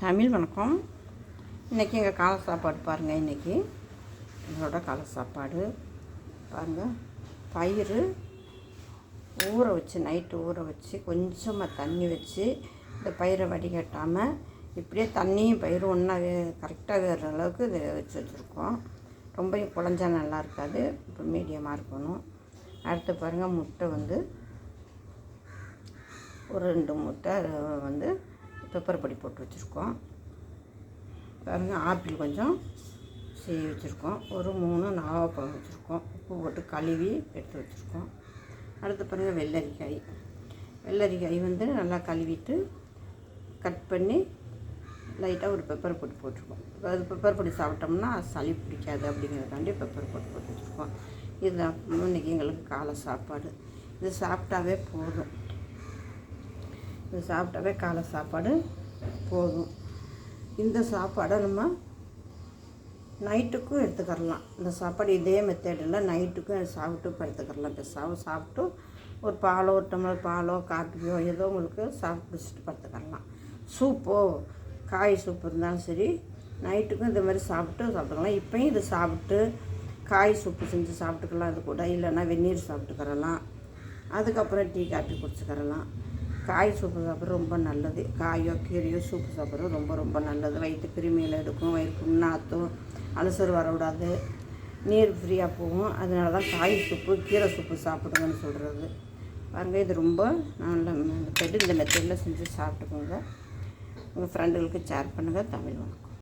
தமிழ் வணக்கம். இன்றைக்கி எங்கள் காலை சாப்பாடு பாருங்கள் இன்றைக்கி எங்களோட காலை சாப்பாடு. பாருங்கள் பயிர் ஊற வச்சு நைட்டு ஊற வச்சு கொஞ்சமாக தண்ணி வச்சு இந்த பயிரை வடிகட்டாமல் இப்படியே தண்ணியும் பயிரும் ஒன்றா வே கரெக்டாக வேறு அளவுக்கு இதை வச்சு வச்சுருக்கோம். ரொம்ப குழஞ்சா நல்லா இருக்காது இப்போ மீடியமாக இருக்கணும். அடுத்து பாருங்கள் முட்டை வந்து ஒரு ரெண்டு முட்டை வந்து பெப்பர் பொடி போட்டு வச்சுருக்கோம். பாருங்கள் ஆப்பிள் கொஞ்சம் சீவி வச்சுருக்கோம். ஒரு மூணு நாவப்பழம் வச்சுருக்கோம். உப்பு போட்டு கழுவி எடுத்து வச்சுருக்கோம். அடுத்து பாருங்கள் வெள்ளரிக்காய். வெள்ளரிக்காய் வந்து நல்லா கழுவிட்டு கட் பண்ணி லைட்டாக ஒரு பெப்பர் பொடி போட்டிருக்கோம். இப்போ அது பெப்பர் பொடி சாப்பிட்டோம்னா சளி பிடிக்காது அப்படிங்கிறதுக்காண்டி பெப்பர் பொடி போட்டு வச்சுருக்கோம். இதுதான் இன்றைக்கி எங்களுக்கு காலை சாப்பாடு. இது சாப்பிட்டாவே போதும். இது சாப்பிட்டாவே காலை சாப்பாடு போதும். இந்த சாப்பாடை நம்ம நைட்டுக்கும் எடுத்துக்கரலாம். இந்த சாப்பாடு இதே மெத்தேடில் நைட்டுக்கும் சாப்பிட்டு படுத்துக்கரலாம் பெருசாகவும் சாப்பிட்டு ஒரு பாலோ ஒரு டம்ளர் பாலோ காப்பியோ ஏதோ உங்களுக்கு சாப்பிட்டு குடிச்சிட்டு படுத்துக்கரலாம். சூப்போ காய் சூப் இருந்தாலும் சரி நைட்டுக்கும் இந்த மாதிரி சாப்பிட்டு சாப்பிட்டுக்கலாம். இப்போயும் இது சாப்பிட்டு காய் சூப்பு செஞ்சு சாப்பிட்டுக்கலாம். அது கூட இல்லைன்னா வெந்நீர் சாப்பிட்டுக்கரலாம். அதுக்கப்புறம் டீ காப்பி குடிச்சுக்கறலாம் காய் சூப்பு சாப்பிட்றது ரொம்ப நல்லது. காயோ கீரையோ சூப்பு சாப்பிட்றது ரொம்ப ரொம்ப நல்லது. வயிற்று கிருமியில் எடுக்கும் வயிறு புண்ணாத்தும் அலசர் வரவிடாது. நீர் ஃப்ரீயாக போகும். அதனால தான் காய் சூப்பு கீரை சூப்பு சாப்பிடுங்கன்னு சொல்கிறது பாருங்கள் இது ரொம்ப நல்ல மெத்தட் இந்த மெத்தடில் செஞ்சு சாப்பிட்டுக்கோங்க. உங்கள் ஃப்ரெண்டுகளுக்கு ஷேர் பண்ணுங்கள் தமிழ் வணக்கம்.